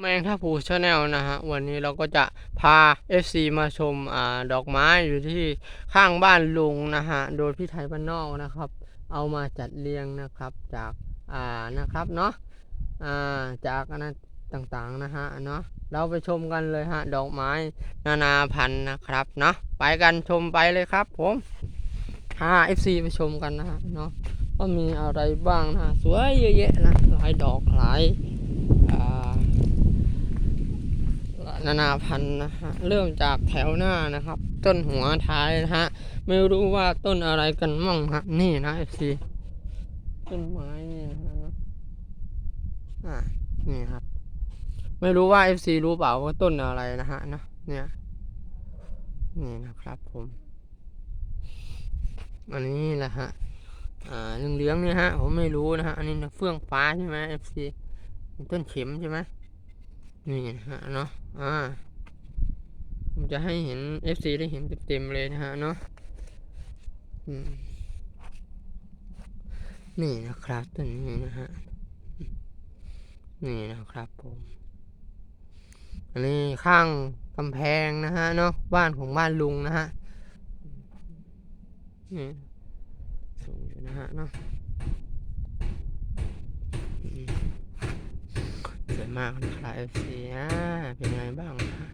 แมงท่าผูชาแนลนะฮะวันนี้เราก็จะพา FC มาชมอ่าดอกไม้อยู่ที่ข้างบ้านลุงนะฮะโดยพี่ไทยบ้านนอกนะครับ เอามาจัดเรียงนะครับจากอ่านะครับเนาะอ่าจากอันนั้นต่างๆนะฮะเนาะเราไปชมกันเลยฮะดอกไม้นานาพันธุ์นะครับเนาะไปกันชมไปเลยครับผมพา FC ไปชมกันนะฮะเนาะว่ามีอะไรบ้างนะฮะสวยเยอะแยะนะหลายดอกหลายอ่า นานาพันธุ์นะฮะเริ่มจากแถวหน้านะครับ ต้นหัวท้ายนะฮะไม่รู้ว่าต้นอะไรกันมั่งฮะนี่นะเอฟซีต้นไม้นี่นะฮะอ่านี่ครับ ไม่รู้ว่าเอฟซีรู้เปล่าว่าต้นอะไรนะฮะนะเนี่ยนี่นะครับผมอันนี้แหละฮะอ่าเหลืองๆเนี่ยฮะ ผมไม่รู้นะฮะ อันนี้เฟื่องฟ้าใช่ไหมเอฟซีต้นเข็มใช่ไหม นี่นะฮะเนาะอ่าผมจะให้เห็น FC ได้เห็นเต็มๆเลยนะฮะเนาะนี่นะครับตัวนี้นะฮะนี่นะครับผมอันนี้ข้างกำแพงนะฮะเนาะบ้านของบ้านลุงนะฮะนี่สูงอยู่นะฮะเนาะอืม ส วยมากนะครับ FC เป็นไงบ้างนะ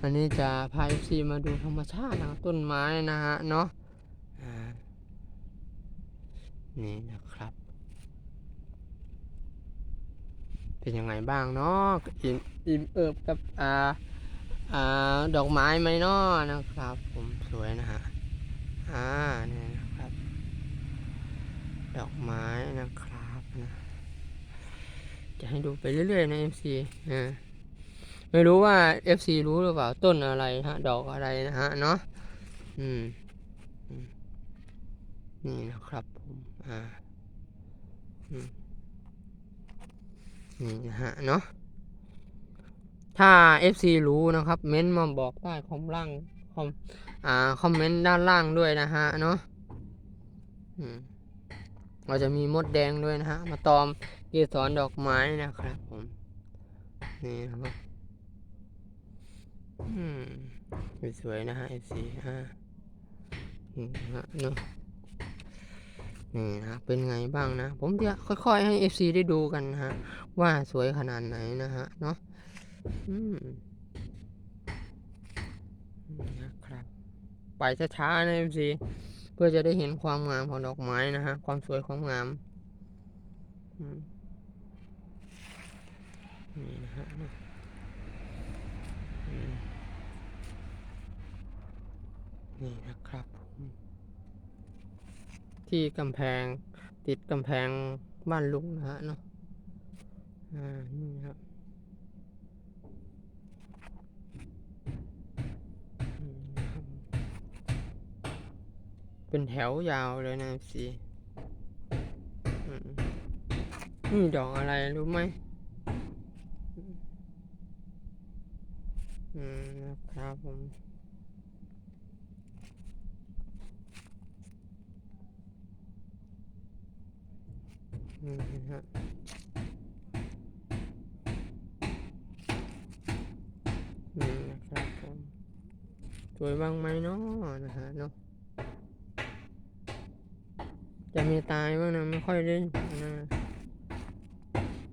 วันนี้จะพา FC มาดูธรรมชาตินะต้นไม้นะฮะเนาะนี่นะครับ เป็นยังไงบ้างเนาะอิ่มอิ่มเอิบกับอ่าอ่าดอกไม้ไหมเนาะนะครับ ผมสวยนะฮะอ่านี่นะครับ ดอกไม้นะครับ จะให้ดูไปเรื่อยๆนะ FC อ่าไม่รู้ว่า FC รู้หรือเปล่าต้นอะไรฮะ ดอกอะไรนะฮะเนาะอืม นี่นะครับผมอ่าอืมนี่นะฮะเนาะถ้า FC รู้นะครับ เม้นต์มาบอกใต้คอมล่างคอมอ่าคอมเมนต์ด้านล่างด้วยนะฮะเนาะอืมเราจะมีมดแดงด้วยนะฮะ มาตอม เกสรดอกไม้นะครับผม นี่นะครับอืมสวยๆนะฮะ FC ฮะนี่นะฮะเนาะนี่นะเป็นไงบ้างนะ ผมจะค่อยๆให้ FC ได้ดูกันนะฮะ ว่าสวยขนาดไหนนะฮะ เนาะอืมนี่นะครับ ไปช้าๆนะ FC เพื่อจะได้เห็นความงามของดอกไม้นะฮะ ความสวยความงาม อืม นี่นะฮะนี่นะครับที่กำแพงติดกำแพงบ้านลุงนะฮะเนาะอ่านี่ครับเป็นแถวยาวเลยนะสินี่ดอกอะไรรู้ไหม อืมนะครับผมนี่นะฮะนี่นะครับผมสวยบ้างไหมเนาะนะฮะเนาะจะมีตายบ้างนะไม่ค่อยเล่นนะ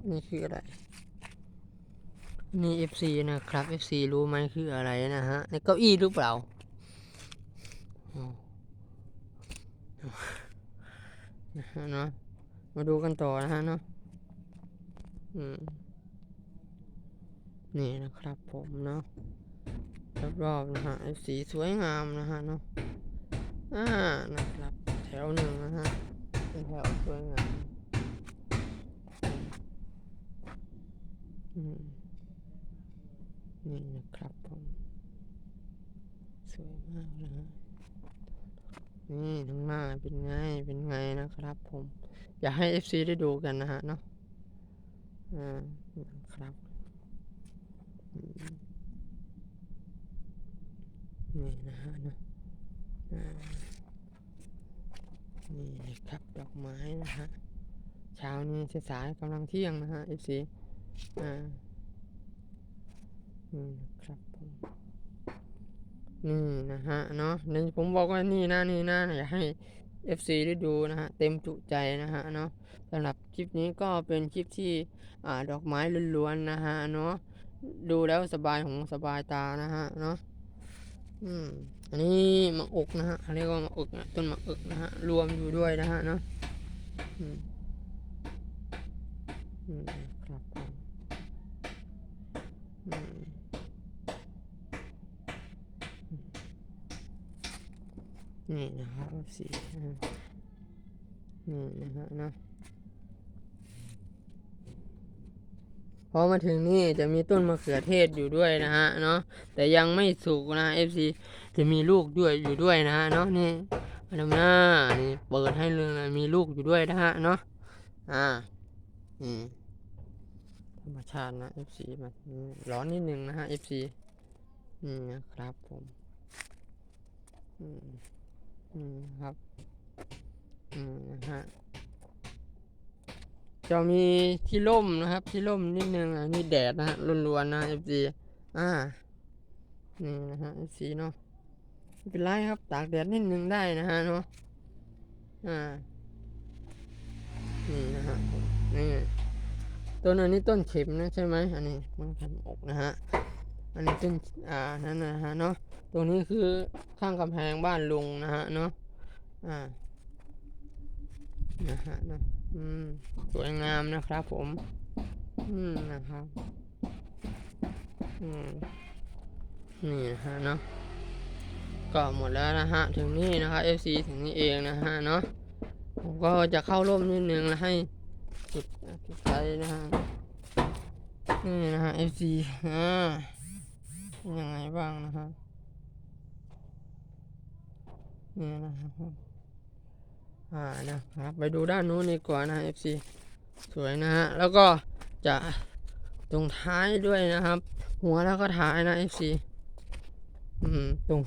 นี่คืออะไร นี่ FC นะครับ FC รู้ไหมคืออะไรนะฮะในเก้าอี้หรือเปล่านะฮะเนาะมาดูกันต่อนะฮะเนาะนี่นะครับผมเนาะรอบๆนะฮะ FC สวยงามนะฮะเนาะอ่านะครับ แถวหนึ่งนะฮะเป็นแถวสวยงามอืม นี่นะครับผมสวยมากนะฮะ นี่ทั้งหน้าเป็นไง เป็นไงนะครับผม อยากให้ FC ได้ดูกันนะฮะเนาะอ่าครับนี่นะฮะเนาะนี่ครับดอกไม้นะฮะเช้านี้สายกำลังเที่ยงนะฮะ FC อ่านี่ครับ นี่นะฮะเนาะนี่ผมบอกว่านี่นะนี่นะอยากให้ FC ได้ดูนะฮะเต็มจุใจนะฮะเนาะสำหรับคลิปนี้ก็เป็นคลิปที่อ่าดอกไม้ล้วนๆนะฮะเนาะดูแล้วสบายหูสบายตานะฮะเนาะอืมอันนี้มะอกนะฮะเขาเรียกว่ามะอกนะต้นมะอกนะฮะรวมอยู่ด้วยนะฮะเนาะอืมอืมครับ นี่นะครับสีนี่นะฮะเนาะพอมาถึงนี่จะมีต้นมะเขือเทศอยู่ด้วยนะฮะเนาะแต่ยังไม่สุกนะ FC จะมีลูกด้วยอยู่ด้วยนะฮะเนาะนี่มาดูหนะนี่เปิดให้เลยนะมีลูกอยู่ด้วยนะฮะเนาะอ่านี่ธรรมชาตินะ FC มันร้อนนิดนึงนะฮะ FC นี่นะครับผมอืม อืมครับ อืมนะฮะจะมีที่ร่มนะครับ ที่ร่มนิดนึงอะนี่แดดนะฮะล้วนๆนะ FC อ่านี่นะฮะ FC เนาะไม่เป็นไรครับ ตากแดดนิดนึงได้นะฮะเนาะอ่านี่นะฮะนี่ต้นอันนี้ต้นเข็มนะใช่ไหมอันนี้มันพันอกนะฮะ อันนี้ต้นอ่านั่นนะฮะเนาะตรงนี้คือข้างกำแพงบ้านลุงนะฮะเนาะอ่านะฮะนะอืมสวยงามนะครับผม อืมนะครับอืมนี่นะฮะเนาะก็หมดแล้วนะฮะถึงนี่นะครับ FC ถึงนี่เองนะฮะเนาะผมก็จะเข้าร่มนิดนึงแล้วให้จุดจุดไฟนะฮะนี่นะฮะ FC อ่า เป็นยังไงบ้างนะฮะนี่นะครับอ่านะครับ ไปดูด้านนู้นดีกว่านะ FC สวยนะฮะแล้วก็จะตรงท้ายด้วยนะครับ หัวแล้วก็ท้ายนะ FC อืมตรง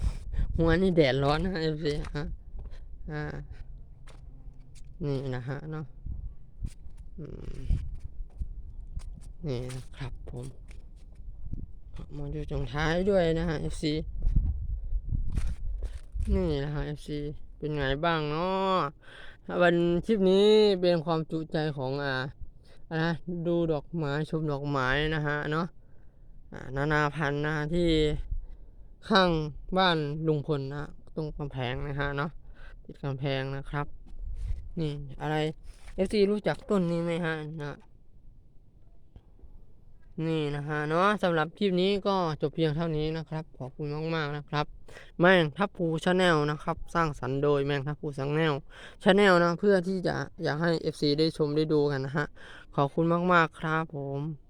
หัวนี่แดดร้อนนะ FC ฮะอ่านี่นะฮะเนาะนี่นะครับผม มาดูตรงท้ายด้วยนะฮะ FC นี่นะฮะ FC เป็นไงบ้างเนาะวันคลิปนี้เป็นความจุใจของอ่านะดูดอกไม้ชมดอกไม้นะฮะเนาะนานาพันธุ์นะที่ข้างบ้านลุงพลนะตรงกำแพงนะฮะเนาะติดกำแพงนะครับ นี่อะไร FC รู้จักต้นนี้ไหมฮะนะ นี่นะฮะเนาะสำหรับคลิปนี้ก็จบเพียงเท่านี้นะครับ ขอบคุณมากๆนะครับ แมงทับพูชาแนลนะครับ สร้างสรรค์โดยแมงทับพูชาแนลชาแนลนะเพื่อที่จะอยากให้ FC ได้ชมได้ดูกันนะฮะขอบคุณมากๆครับผม